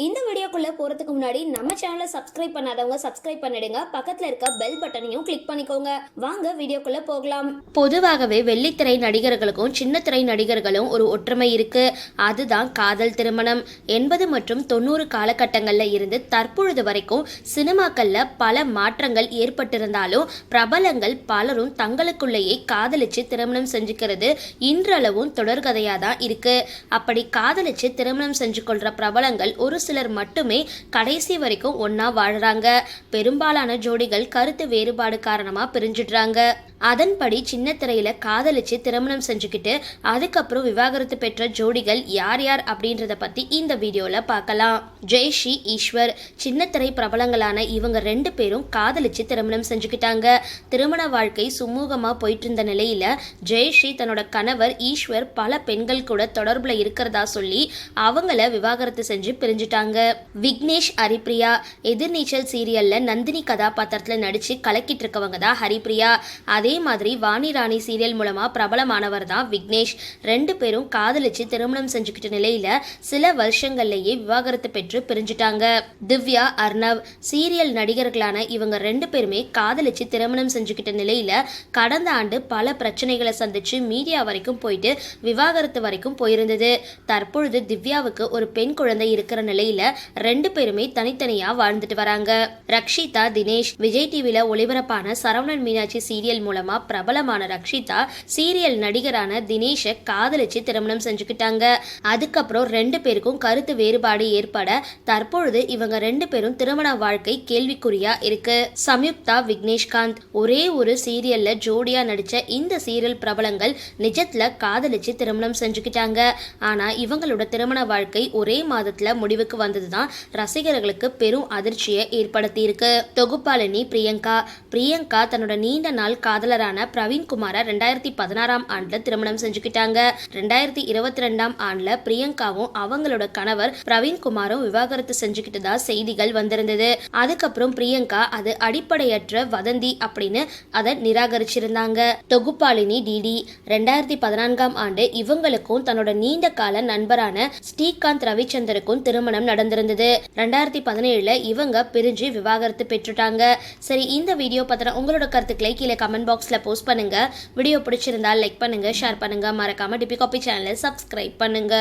இந்த வீடியோக்குள்ள போறதுக்கு முன்னாடி நம்ம சேனலை சப்ஸ்கிரைப் பண்ணாதவங்க சப்ஸ்கிரைப் பண்ணிடுங்க. பக்கத்துல இருக்க பெல் பட்டனையும் கிளிக் பண்ணிக்கோங்க. வாங்க வீடியோக்குள்ள போகலாம். பொதுவாகவே வெள்ளித்திரை நடிகர்களுக்கும் சின்ன திரை நடிகர்களும் ஒரு ஒற்றுமை இருக்கு. அதுதான் காதல் திருமணம். எண்பது மற்றும் தொண்ணூறு காலகட்டங்கள்ல இருந்து தற்பொழுது வரைக்கும் சினிமாக்கள்ல பல மாற்றங்கள் ஏற்பட்டிருந்தாலும் பிரபலங்கள் பலரும் தங்களுக்குள்ளேயே காதலிச்சு திருமணம் செஞ்சுக்கிறது இன்றளவும் தொடர்கதையா தான் இருக்கு. அப்படி காதலிச்சு திருமணம் செஞ்சு கொள்ற பிரபலங்கள் ஒரு சிலர் மட்டுமே கடைசி வரைக்கும் ஒன்னா வாழ்றாங்க. பெரும்பாலான ஜோடிகள் கருத்து வேறுபாடு காரணமா பிரிஞ்சிடுறாங்க. அதன்படி சின்ன திரையில காதலிச்சு திருமணம் செஞ்சுக்கிட்டு அதுக்கப்புறம் விவாகரத்து பெற்ற ஜோடிகள் யார் யார் அப்படின்றத பத்தி இந்த வீடியோல பார்க்கலாம். ஜெய்ஷி ஈஸ்வர் சின்ன திரை பிரபலங்களான இவங்க ரெண்டு பேரும் காதலிச்சு திருமணம் செஞ்சுக்கிட்டாங்க. திருமண வாழ்க்கை சுமூகமா போயிட்டு இருந்த நிலையில ஜெய்ஷி தன்னோட கணவர் ஈஸ்வர் பல பெண்கள் கூட தொடர்புல இருக்கிறதா சொல்லி அவங்கள விவாகரத்து செஞ்சு பிரிஞ்சுட்டாங்க. விக்னேஷ் ஹரிப்ரியா எதிர்நீச்சல் சீரியல்ல நந்தினி கதாபாத்திரத்துல நடிச்சு கலக்கிட்டு இருக்கவங்க தான் ஹரிப்ரியா. அதே மாதிரி வாணி ராணி சீரியல் மூலமா பிரபலமானவர் தான் விக்னேஷ். ரெண்டு பேரும் காதலிச்சு திருமணம் செஞ்சுக்கிட்ட நிலையில சில வருஷங்கள்லயே விவாகரத்து பெற்று பிரிஞ்சுட்டாங்க. திவ்யா அர்ணவ் சீரியல் நடிகர்களான இவங்க ரெண்டு பேருமே காதலிச்சு திருமணம் செஞ்சுக்கிட்ட நிலையில கடந்த ஆண்டு பல பிரச்சனைகளை சந்திச்சு மீடியா வரைக்கும் போயிட்டு விவாகரத்து வரைக்கும் போயிருந்தது. தற்பொழுது திவ்யாவுக்கு ஒரு பெண் குழந்தை இருக்கிற நிலை நிலையில ரெண்டு பேருமே தனித்தனியா வாழ்ந்துட்டு வராங்க. ரக்ஷிதா தினேஷ் விஜய் டிவில ஒளிபரப்பான சரவணன் மீனாட்சி சீரியல் மூலமா பிரபலமான ரக்ஷிதா சீரியல் நடிகரான தினேஷை காதலிச்சு திருமணம் செஞ்சுக்கிட்டாங்க. அதுக்கப்புறம் ரெண்டு பேருக்கும் கருத்து வேறுபாடு ஏற்பட தற்பொழுது இவங்க ரெண்டு பேரும் திருமண வாழ்க்கை கேள்விக்குறியா இருக்கு. சம்யுக்தா விக்னேஷ்காந்த் ஒரே ஒரு சீரியல்ல ஜோடியா நடிச்ச இந்த சீரியல் பிரபலங்கள் நிஜத்துல காதலிச்சு திருமணம் செஞ்சுக்கிட்டாங்க. ஆனா இவங்களோட திருமண வாழ்க்கை ஒரே மாதத்துல முடிவுக்கு வந்ததுதான் ரசிகர்களுக்கு பெரும் அதிர்ச்சியை ஏற்படுத்தி இருக்கு தொகுப்பாளினி பிரியங்கா. பிரியங்கா தன்னோட நீண்ட நாள் காதலரான பிரவீன்குமாரை ரெண்டாயிரத்தி பதினாறாம் ஆண்டுல திருமணம் செஞ்சுக்கிட்டாங்க. ரெண்டாயிரத்தி இருபத்தி ரெண்டாம் ஆண்டுல பிரியங்காவும் அவங்களோட கணவர் பிரவீன்குமாரும் விவாகரத்து செஞ்சுக்கிட்டதா செய்திகள் வந்திருந்தது. அதுக்கப்புறம் பிரியங்கா அது அடிப்படையற்ற வதந்தி அப்படின்னு அதை நிராகரிச்சிருந்தாங்க. தொகுப்பாளினி டிடி. ரெண்டாயிரத்தி பதினான்காம் ஆண்டு இவங்களுக்கும் தன்னோட நீண்ட கால நண்பரான ஸ்ரீகாந்த் ரவிச்சந்தருக்கும் திருமணம் நடந்திருந்தது. ரெண்டாயிரத்தி பதினேழுல இவங்க பிரிஞ்சு விவாகரத்து பெற்றுட்டாங்க. சரி இந்த வீடியோ பத்தின உங்களோட கருத்துக்களை கீழே கமெண்ட் பாக்ஸ்ல போஸ்ட் பண்ணுங்க. வீடியோ பிடிச்சிருந்தா லைக் பண்ணுங்க ஷேர் பண்ணுங்க. மறக்காம டிபி காபி சேனலை சப்ஸ்கிரைப் பண்ணுங்க.